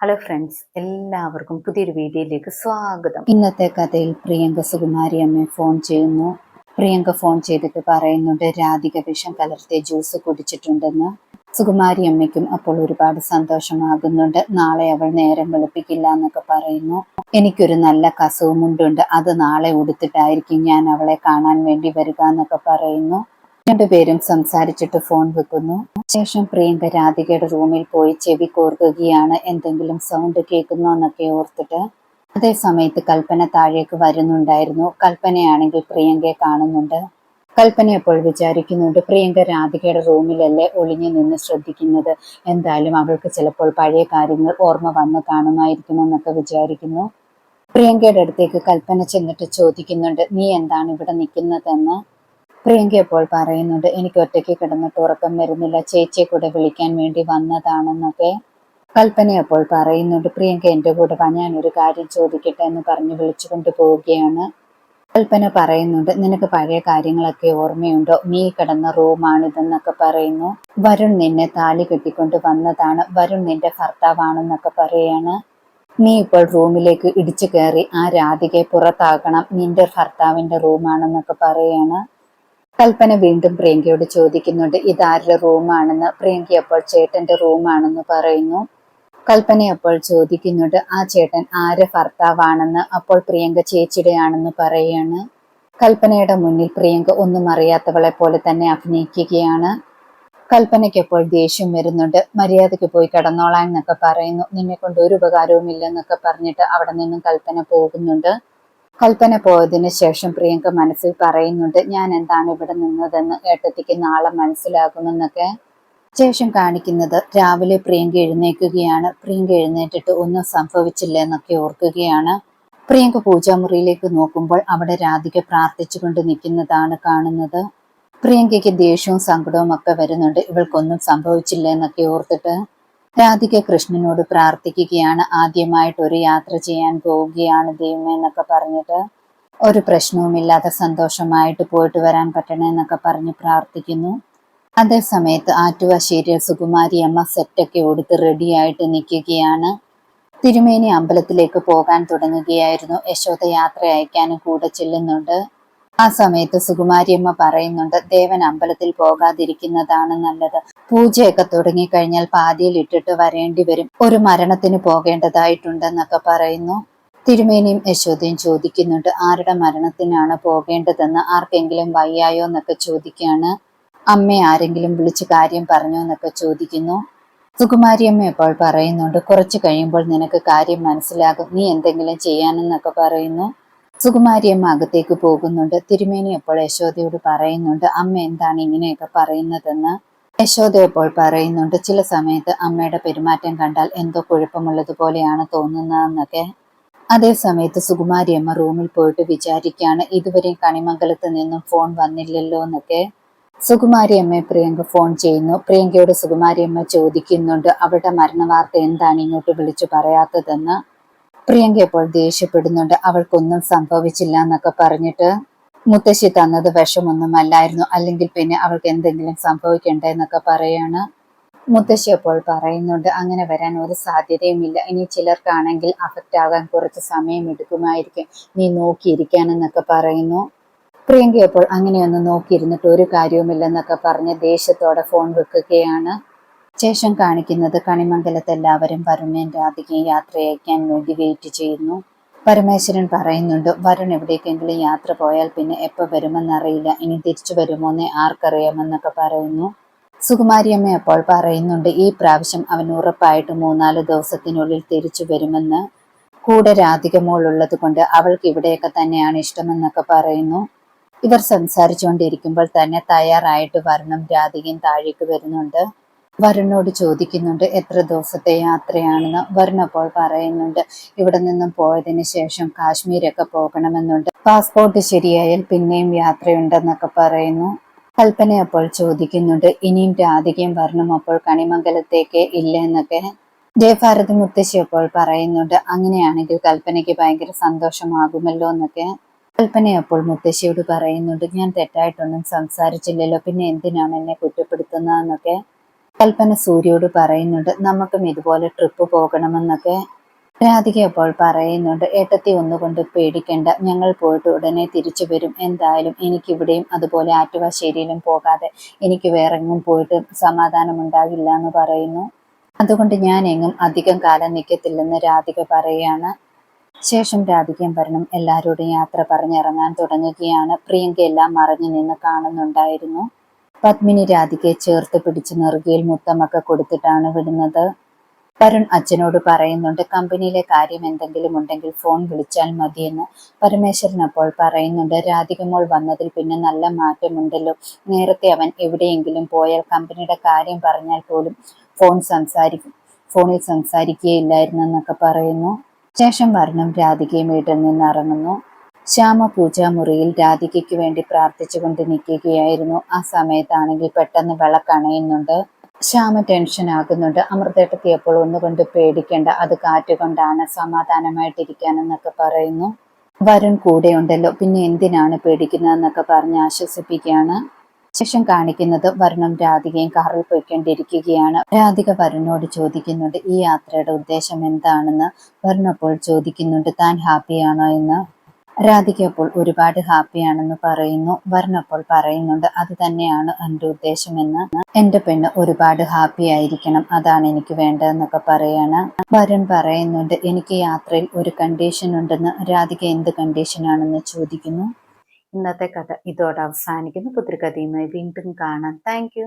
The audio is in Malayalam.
ഹലോ ഫ്രണ്ട്സ് എല്ലാവർക്കും പുതിയൊരു വീഡിയോയിലേക്ക് സ്വാഗതം. ഇന്നത്തെ കഥയിൽ പ്രിയങ്ക സുകുമാരി അമ്മയെ ഫോൺ ചെയ്യുന്നു. പ്രിയങ്ക ഫോൺ ചെയ്തിട്ട് പറയുന്നുണ്ട് രാധിക വിഷം കലർത്തിയ ജ്യൂസ് കുടിച്ചിട്ടുണ്ടെന്ന്. സുകുമാരി അമ്മയ്ക്കും അപ്പോൾ ഒരുപാട് സന്തോഷമാകുന്നുണ്ട്. നാളെ അവൾ നേരം വെളുപ്പിക്കില്ല എന്നൊക്കെ പറയുന്നു. എനിക്കൊരു നല്ല കസവുമുണ്ടുണ്ട്. അത് നാളെ ഉടുത്തിട്ടായിരിക്കും ഞാൻ അവളെ കാണാൻ വേണ്ടി വരിക എന്നൊക്കെ പറയുന്നു. രണ്ടുപേരും സംസാരിച്ചിട്ട് ഫോൺ വെക്കുന്നു. ശേഷം പ്രിയങ്ക രാധികയുടെ റൂമിൽ പോയി ചെവി കോർക്കുകയാണ്. എന്തെങ്കിലും സൗണ്ട് കേൾക്കുന്നോ എന്നൊക്കെ ഓർത്തിട്ട്. അതേ സമയത്ത് കൽപ്പന താഴേക്ക് വരുന്നുണ്ടായിരുന്നു. കൽപ്പനയാണെങ്കിൽ പ്രിയങ്കയെ കാണുന്നുണ്ട്. കൽപ്പന അപ്പോൾ വിചാരിക്കുന്നുണ്ട് പ്രിയങ്ക രാധികയുടെ റൂമിലല്ലേ ഒളിഞ്ഞു നിന്ന് ശ്രദ്ധിക്കുന്നത്? എന്തായാലും അവൾക്ക് ചിലപ്പോൾ പഴയ കാര്യങ്ങൾ ഓർമ്മ വന്ന് കാണുമായിരിക്കുമെന്നൊക്കെ വിചാരിക്കുന്നു. പ്രിയങ്കയുടെ അടുത്തേക്ക് കൽപ്പന ചെന്നിട്ട് ചോദിക്കുന്നുണ്ട് നീ എന്താണ് ഇവിടെ നിൽക്കുന്നതെന്ന്? പ്രിയങ്ക അപ്പോൾ പറയുന്നുണ്ട് എനിക്ക് ഒറ്റയ്ക്ക് കിടന്നിട്ട് ഉറക്കം വരുന്നില്ല. ചേച്ചിയെ കൂടെ വിളിക്കാൻ വേണ്ടി വന്നതാണെന്നൊക്കെ കൽപ്പന അപ്പോൾ പറയുന്നുണ്ട്. പ്രിയങ്ക എന്റെ കൂടെ ഞാൻ ഒരു കാര്യം ചോദിക്കട്ടെ എന്ന് പറഞ്ഞ് വിളിച്ചുകൊണ്ട് പോവുകയാണ്. കൽപ്പന പറയുന്നുണ്ട് നിനക്ക് പഴയ കാര്യങ്ങളൊക്കെ ഓർമ്മയുണ്ടോ? നീ കിടന്ന റൂമാണിതെന്നൊക്കെ പറയുന്നു. വരുൺ നിന്നെ താലി കെട്ടിക്കൊണ്ട് വന്നതാണ്. വരുൺ നിന്റെ ഭർത്താവാണെന്നൊക്കെ പറയാണ്. നീ ഇപ്പോൾ റൂമിലേക്ക് ഇടിച്ചു കയറി ആ രാധികയെ പുറത്താക്കണം. നിന്റെ ഭർത്താവിന്റെ റൂമാണെന്നൊക്കെ പറയാണ്. കൽപ്പന വീണ്ടും പ്രിയങ്കയോട് ചോദിക്കുന്നുണ്ട് ഇതാരുടെ റൂമാണെന്ന്? പ്രിയങ്ക അപ്പോൾ ചേട്ടന്റെ റൂമാണെന്ന് പറയുന്നു. കൽപ്പന അപ്പോൾ ചോദിക്കുന്നുണ്ട് ആ ചേട്ടൻ ആരെ ഭർത്താവാണെന്ന്? അപ്പോൾ പ്രിയങ്ക ചേച്ചിയുടെയാണെന്ന് പറയാണ്. കൽപ്പനയുടെ മുന്നിൽ പ്രിയങ്ക ഒന്നും അറിയാത്തവളെ പോലെ തന്നെ അഭിനയിക്കുകയാണ്. കൽപ്പനയ്ക്കപ്പോൾ ദേഷ്യം വരുന്നുണ്ട് മര്യാദയ്ക്ക് പോയി കിടന്നോളാൻ എന്നൊക്കെ പറയുന്നു. നിന്നെ കൊണ്ട് ഒരു ഉപകാരവും ഇല്ലെന്നൊക്കെ പറഞ്ഞിട്ട് അവിടെ നിന്നും കൽപ്പന പോകുന്നുണ്ട്. കൽപ്പന പോയതിന് ശേഷം പ്രിയങ്ക മനസ്സിൽ പറയുന്നുണ്ട് ഞാൻ എന്താണ് ഇവിടെ നിന്നതെന്ന് ഏട്ടത്തിക്ക് നാളെ മനസ്സിലാകുമെന്നൊക്കെ? ശേഷം കാണിക്കുന്നത് രാവിലെ പ്രിയങ്ക എഴുന്നേൽക്കുകയാണ്. പ്രിയങ്ക എഴുന്നേറ്റിട്ട് ഒന്നും സംഭവിച്ചില്ല എന്നൊക്കെ ഓർക്കുകയാണ്. പ്രിയങ്ക പൂജാമുറിയിലേക്ക് നോക്കുമ്പോൾ അവിടെ രാധിക പ്രാർത്ഥിച്ചുകൊണ്ട് നിൽക്കുന്നതാണ് കാണുന്നത്. പ്രിയങ്കയ്ക്ക് ദേഷ്യവും സങ്കടവും ഒക്കെ വരുന്നുണ്ട്. ഇവൾക്കൊന്നും സംഭവിച്ചില്ല എന്നൊക്കെ ഓർത്തിട്ട് രാധിക കൃഷ്ണനോട് പ്രാർത്ഥിക്കുകയാണ്. ആദ്യമായിട്ട് ഒരു യാത്ര ചെയ്യാൻ പോവുകയാണ് ദൈവമേ എന്നൊക്കെ പറഞ്ഞിട്ട് ഒരു പ്രശ്നവുമില്ലാതെ സന്തോഷമായിട്ട് പോയിട്ട് വരാൻ പറ്റണേ എന്നൊക്കെ പറഞ്ഞ് പ്രാർത്ഥിക്കുന്നു. അതേ സമയത്ത് ആറ്റുവാശ്ശേരിയിൽ സുകുമാരി അമ്മ സെറ്റൊക്കെ കൊടുത്ത് റെഡിയായിട്ട് നിൽക്കുകയാണ്. തിരുമേനി അമ്പലത്തിലേക്ക് പോകാൻ തുടങ്ങുകയായിരുന്നു. യശോദ യാത്ര അയക്കാനും കൂടെ ചെല്ലുന്നുണ്ട്. ആ സമയത്ത് സുകുമാരിയമ്മ പറയുന്നുണ്ട് ദേവൻ അമ്പലത്തിൽ പോകാതിരിക്കുന്നതാണ് നല്ലത്. പൂജയൊക്കെ തുടങ്ങിക്കഴിഞ്ഞാൽ പാതിയിൽ ഇട്ടിട്ട് വരേണ്ടി വരും. ഒരു മരണത്തിന് പോകേണ്ടതായിട്ടുണ്ടെന്നൊക്കെ പറയുന്നു. തിരുമേനിയും യശോദയും ചോദിക്കുന്നുണ്ട് ആരുടെ മരണത്തിനാണ് പോകേണ്ടതെന്ന്? ആർക്കെങ്കിലും വയ്യായോ എന്നൊക്കെ ചോദിക്കുകയാണ്. അമ്മയെ ആരെങ്കിലും വിളിച്ച് കാര്യം പറഞ്ഞോ എന്നൊക്കെ ചോദിക്കുന്നു. സുകുമാരിയമ്മ ഇപ്പോൾ പറയുന്നുണ്ട് കുറച്ച് കഴിയുമ്പോൾ നിനക്ക് കാര്യം മനസ്സിലാകും. നീ എന്തെങ്കിലും ചെയ്യാനെന്നൊക്കെ പറയുന്നു. സുകുമാരിയമ്മ അകത്തേക്ക് പോകുന്നുണ്ട്. തിരുമേനി അപ്പോൾ യശോദയോട് പറയുന്നുണ്ട് അമ്മ എന്താണ് ഇങ്ങനെയൊക്കെ പറയുന്നതെന്ന്? യശോദ അപ്പോൾ പറയുന്നുണ്ട് ചില സമയത്ത് അമ്മയുടെ പെരുമാറ്റം കണ്ടാൽ എന്തോ കുഴപ്പമുള്ളതുപോലെയാണ് തോന്നുന്നതെന്നൊക്കെ. അതേ സമയത്ത് സുകുമാരിയമ്മ റൂമിൽ പോയിട്ട് വിചാരിക്കുകയാണ് ഇതുവരെ കണിമംഗലത്ത് നിന്നും ഫോൺ വന്നില്ലല്ലോ എന്നൊക്കെ. സുകുമാരിയമ്മയെ പ്രിയങ്ക ഫോൺ ചെയ്യുന്നു. പ്രിയങ്കയോട് സുകുമാരിയമ്മ ചോദിക്കുന്നുണ്ട് അവരുടെ മരണവാർത്ത എന്താണ്? ഇങ്ങോട്ട് വിളിച്ചു പറയാത്തതെന്ന്. പ്രിയങ്ക ഇപ്പോൾ ദേഷ്യപ്പെടുന്നുണ്ട്. അവൾക്കൊന്നും സംഭവിച്ചില്ല എന്നൊക്കെ പറഞ്ഞിട്ട് മുത്തശ്ശി തന്നത് വിഷമൊന്നും അല്ലായിരുന്നു. അല്ലെങ്കിൽ പിന്നെ അവൾക്ക് എന്തെങ്കിലും സംഭവിക്കണ്ടേ എന്നൊക്കെ പറയാണ്. മുത്തശ്ശി അപ്പോൾ പറയുന്നുണ്ട് അങ്ങനെ വരാൻ ഒരു സാധ്യതയുമില്ല. ഇനി ചിലർക്കാണെങ്കിൽ അഫക്റ്റ് ആകാൻ കുറച്ച് സമയം എടുക്കുമായിരിക്കും. നീ നോക്കിയിരിക്കാനെന്നൊക്കെ പറയുന്നു. പ്രിയങ്ക അപ്പോൾ അങ്ങനെയൊന്നും നോക്കിയിരുന്നിട്ട് ഒരു കാര്യവുമില്ലെന്നൊക്കെ പറഞ്ഞ് ദേഷ്യത്തോടെ ഫോൺ വെക്കുകയാണ്. ശേഷം കാണിക്കുന്നത് കണിമംഗലത്ത് എല്ലാവരും വരുണൻ രാധികയെ യാത്ര അയക്കാൻ വേണ്ടി വെയിറ്റ് ചെയ്യുന്നു. പരമേശ്വരൻ പറയുന്നുണ്ട് വരുൺ എവിടേക്കെങ്കിലും യാത്ര പോയാൽ പിന്നെ എപ്പോൾ വരുമെന്നറിയില്ല. ഇനി തിരിച്ചു വരുമോന്നേ ആർക്കറിയാമെന്നൊക്കെ പറയുന്നു. സുകുമാരിയമ്മ അപ്പോൾ പറയുന്നുണ്ട് ഈ പ്രാവശ്യം അവൻ ഉറപ്പായിട്ട് മൂന്നാൽ ദിവസത്തിനുള്ളിൽ തിരിച്ചു വരുമെന്ന്. കൂടെ രാധിക മോളുള്ളത് കൊണ്ട് അവൾക്ക് ഇവിടെയൊക്കെ തന്നെയാണ് ഇഷ്ടമെന്നൊക്കെ പറയുന്നു. ഇവർ സംസാരിച്ചുകൊണ്ടിരിക്കുമ്പോൾ തന്നെ തയ്യാറായിട്ട് വരണം രാധികയും താഴേക്ക് വരുന്നുണ്ട്. വരുണോട് ചോദിക്കുന്നുണ്ട് എത്ര ദിവസത്തെ യാത്രയാണെന്ന്? വരുൺ അപ്പോൾ പറയുന്നുണ്ട് ഇവിടെ നിന്നും പോയതിനു ശേഷം കാശ്മീരൊക്കെ പോകണമെന്നുണ്ട്. പാസ്പോർട്ട് ശരിയായാൽ പിന്നെയും യാത്രയുണ്ടെന്നൊക്കെ പറയുന്നു. കൽപ്പന അപ്പോൾ ചോദിക്കുന്നുണ്ട് ഇനിയും രാധികയും വരണം അപ്പോൾ കണിമംഗലത്തേക്ക് ഇല്ല എന്നൊക്കെ ജയഭാരതി മുത്തശ്ശി അപ്പോൾ പറയുന്നുണ്ട് അങ്ങനെയാണെങ്കിൽ കൽപ്പനയ്ക്ക് ഭയങ്കര സന്തോഷമാകുമല്ലോ എന്നൊക്കെ. കൽപ്പന അപ്പോൾ മുത്തശ്ശിയോട് പറയുന്നുണ്ട് ഞാൻ തെറ്റായിട്ടൊന്നും സംസാരിച്ചില്ലല്ലോ പിന്നെ എന്തിനാണ് എന്നെ കുറ്റപ്പെടുത്തുന്നതെന്നൊക്കെ? കൽപ്പന സൂര്യയോട് പറയുന്നുണ്ട് നമുക്കും ഇതുപോലെ ട്രിപ്പ് പോകണമെന്നൊക്കെ. രാധിക അപ്പോൾ പറയുന്നുണ്ട് ഏട്ടത്തി ഒന്നുകൊണ്ട് പേടിക്കേണ്ട ഞങ്ങൾ പോയിട്ട് ഉടനെ തിരിച്ചു വരും. എന്തായാലും എനിക്കിവിടെയും അതുപോലെ ആറ്റുവാശ്ശേരിയിലും പോകാതെ എനിക്ക് വേറെങ്ങും പോയിട്ട് സമാധാനം ഉണ്ടാകില്ല എന്ന് പറയുന്നു. അതുകൊണ്ട് ഞാൻ എങ്ങും അധികം കാലം നിൽക്കത്തില്ലെന്ന് രാധിക പറയുകയാണ് ശേഷം രാധികയും ഭരണം എല്ലാവരോടും യാത്ര പറഞ്ഞിറങ്ങാൻ തുടങ്ങുകയാണ്. പ്രിയങ്ക എല്ലാം മറഞ്ഞു നിന്ന് കാണുന്നുണ്ടായിരുന്നു. പത്മിനി രാധികയെ ചേർത്ത് പിടിച്ച് നെറുകയിൽ മുത്തമൊക്കെ കൊടുത്തിട്ടാണ് വിടുന്നത്. വരുൺ അച്ഛനോട് പറയുന്നുണ്ട് കമ്പനിയിലെ കാര്യം എന്തെങ്കിലും ഉണ്ടെങ്കിൽ ഫോൺ വിളിച്ചാൽ മതിയെന്ന്. പരമേശ്വരൻ അപ്പോൾ പറയുന്നുണ്ട് രാധിക മോൾ വന്നതിൽ പിന്നെ നല്ല മാറ്റമുണ്ടല്ലോ. നേരത്തെ അവൻ എവിടെയെങ്കിലും പോയാൽ കമ്പനിയുടെ കാര്യം പറഞ്ഞാൽ പോലും ഫോൺ സംസാരിക്കും ഫോണിൽ സംസാരിക്കുകയില്ലായിരുന്നു എന്നൊക്കെ പറയുന്നു. ശേഷം വർണം രാധികയും വീട്ടിൽ നിന്ന് ഇറങ്ങുന്നു. ശ്യാമ പൂജാമുറിയിൽ രാധികയ്ക്ക് വേണ്ടി പ്രാർത്ഥിച്ചുകൊണ്ട് നിൽക്കുകയായിരുന്നു. ആ സമയത്താണെങ്കിൽ പെട്ടെന്ന് വിളക്കണയുന്നുണ്ട്. ശ്യാമ ടെൻഷൻ ആകുന്നുണ്ട്. അമൃതേട്ടത്തിയപ്പോൾ ഒന്നുകൊണ്ട് പേടിക്കേണ്ട. അത് കാറ്റുകൊണ്ടാണ് സമാധാനമായിട്ടിരിക്കാനെന്നൊക്കെ പറയുന്നു. വരുൺ കൂടെയുണ്ടല്ലോ. പിന്നെ എന്തിനാണ് പേടിക്കുന്നതെന്നൊക്കെ പറഞ്ഞ് ആശ്വസിപ്പിക്കുകയാണ്. ശേഷം കാണിക്കുന്നത് വരുണും രാധികയും കാറിൽ പോയിക്കൊണ്ടിരിക്കുകയാണ്. രാധിക വരുണോട് ചോദിക്കുന്നുണ്ട് ഈ യാത്രയുടെ ഉദ്ദേശം എന്താണെന്ന്? വരുൺ അപ്പോൾ ചോദിക്കുന്നുണ്ട് താൻ ഹാപ്പിയാണോ എന്ന്? രാധിക അപ്പോൾ ഒരുപാട് ഹാപ്പിയാണെന്ന് പറയുന്നു. വർണപ്പോൾ പറയുന്നുണ്ട് അത് തന്നെയാണ് എന്റെ ഉദ്ദേശമെന്ന്. എന്റെ പെണ്ണ് ഒരുപാട് ഹാപ്പി ആയിരിക്കണം അതാണ് എനിക്ക് വേണ്ടതെന്നൊക്കെ പറയാണ്. വരുൺ പറയുന്നുണ്ട് എനിക്ക് യാത്രയിൽ ഒരു കണ്ടീഷൻ ഉണ്ടെന്ന്. രാധിക എന്ത് കണ്ടീഷൻ ആണെന്ന് ചോദിക്കുന്നു. ഇന്നത്തെ കഥ ഇതോടെ അവസാനിക്കുന്നു. പുത്രകഥയുമായി വീണ്ടും കാണാം. താങ്ക്